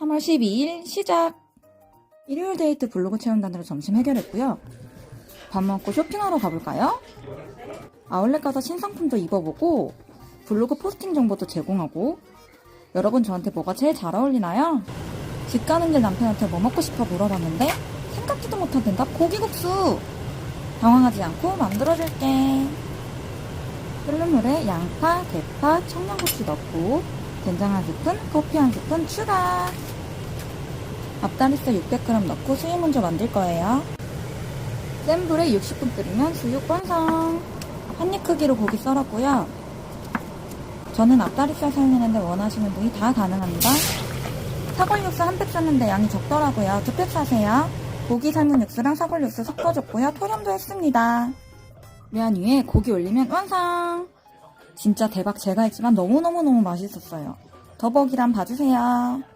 3월 12일 시작! 일요일 데이트 블로그 체험단으로 점심 해결했고요. 밥 먹고 쇼핑하러 가볼까요? 아울렛 가서 신상품도 입어보고 블로그 포스팅 정보도 제공하고 여러분 저한테 뭐가 제일 잘 어울리나요? 집 가는 길 남편한테 뭐 먹고 싶어 물어봤는데 생각지도 못한 대답 고기국수! 당황하지 않고 만들어줄게. 끓는 물에 양파, 대파, 청양고추 넣고 된장 한 스푼, 커피 한 스푼 추가. 앞다리살 600g 넣고 수육 먼저 만들 거예요. 센 불에 60분 끓이면 수육 완성. 한 입 크기로 고기 썰었고요. 저는 앞다리살 사용했는데 원하시는 부위 다 가능합니다. 사골 육수 한팩 샀는데 양이 적더라고요. 두 팩 사세요. 고기 삶은 육수랑 사골 육수 섞어줬고요. 토렴도 했습니다. 면 위에 고기 올리면 완성! 진짜 대박 제가 했지만 너무너무너무 맛있었어요. 더보기란 봐주세요.